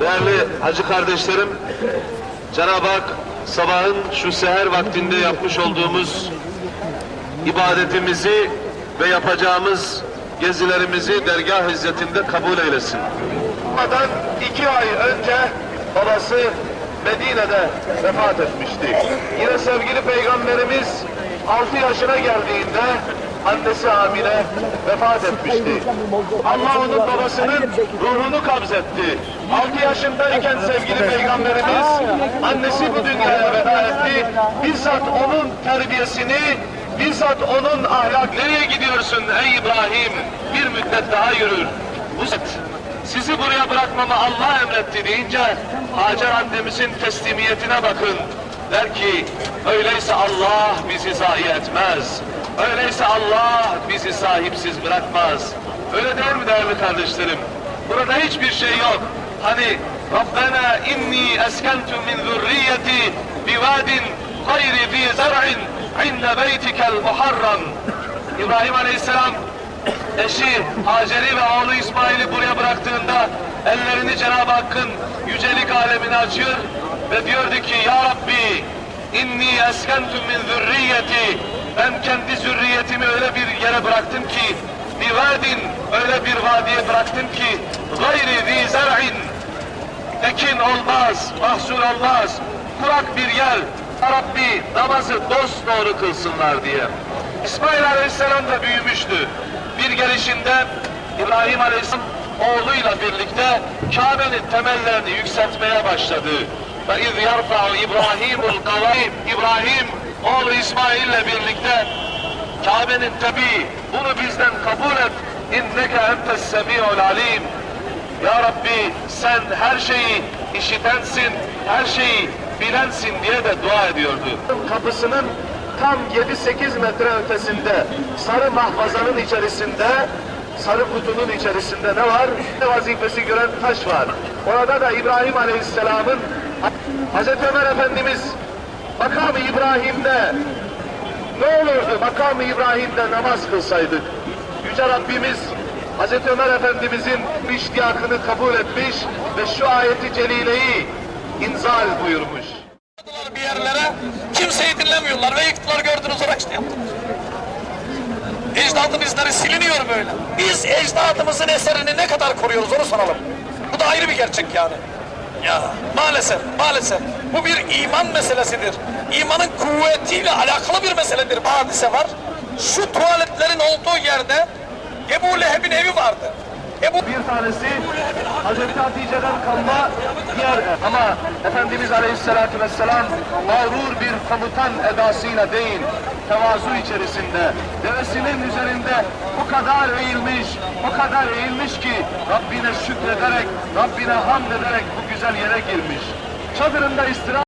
Değerli hacı kardeşlerim, Cenab-ı Hak sabahın şu seher vaktinde yapmış olduğumuz ibadetimizi ve yapacağımız gezilerimizi dergah hizmetinde kabul eylesin. Ramazan iki ay önce babası Medine'de vefat etmişti. Yine sevgili peygamberimiz 6 yaşına geldiğinde annesi Hamile vefat etmişti. Allah onun babasının ruhunu kabzetti. 6 yaşındayken sevgili peygamberimiz annesi bu dünyaya veda etti. Bizzat onun terbiyesini Bizzat onun ahlak nereye gidiyorsun ey İbrahim? Bir müddet daha yürür. Bu sizi buraya bırakmamı Allah emretti deyince Hacer annemizin teslimiyetine bakın. Der ki öyleyse Allah bizi zayi etmez. Öyleyse Allah bizi sahipsiz bırakmaz. Öyle değil mi değerli kardeşlerim? Burada hiçbir şey yok. Hani Rabbena inni eskentu min zurriyeti bivadin gayri zi zar'in inde beytikel muharram. İbrahim Aleyhisselam eşi Hacer'i ve oğlu İsmail'i buraya bıraktığında ellerini Cenab-ı Hakk'ın yücelik alemine açıyor ve diyordu ki Ya Rabbi inni eskentu min zürriyeti ben kendi zürriyetimi öyle bir yere bıraktım ki bir vadin öyle bir vadiye bıraktım ki gayri zi zar'in ekin olmaz, mahsul olmaz, kurak bir yer. Rabbi namazı dost doğru kılsınlar diye. İsmail Aleyhisselam da büyümüştü. Bir gelişinde İbrahim Aleyhisselam oğluyla birlikte Kabe'nin temellerini yükseltmeye başladı. İz yarfa'u İbrahimul kavaim İbrahim oğlu İsmail'le birlikte Kabe'nin tabi bunu bizden kabul et. İnneke entes semi'ul alim. Ya Rabbi sen her şeyi işitensin, her şeyi bilensin diye de dua ediyordu. Kapısının tam 7-8 metre ötesinde sarı mahfazanın içerisinde sarı kutunun içerisinde ne var? Ne vazifesi gören taş var. Orada da İbrahim Aleyhisselam'ın Hazreti Ömer Efendimiz makamı İbrahim'de ne olurdu makamı İbrahim'de namaz kılsaydık? Yüce Rabbimiz Hazreti Ömer Efendimizin iştiyakını kabul etmiş ve şu ayeti celileyi inzal buyurmuş. bir yerlere kimseyi dinlemiyorlar ve iktidar gördünüz olarak işte yaptık. Ecdadın izleri siliniyor böyle. Biz ecdadımızın eserini ne kadar koruyoruz onu soralım. Bu da ayrı bir gerçek yani. Ya maalesef maalesef bu bir iman meselesidir. İmanın kuvvetiyle alakalı bir meseledir. Bir hadise var. Şu tuvaletlerin olduğu yerde Ebu Leheb'in evi vardı. Ebu Bir tanesi Hazreti Hatice'den kalma diğer ama Efendimiz Aleyhisselatü Vesselam mağrur bir komutan edasıyla değil tevazu içerisinde devesinin üzerinde o kadar eğilmiş o kadar eğilmiş ki Rabbine şükrederek Rabbine hamd ederek bu güzel yere girmiş. Çadırında istirahat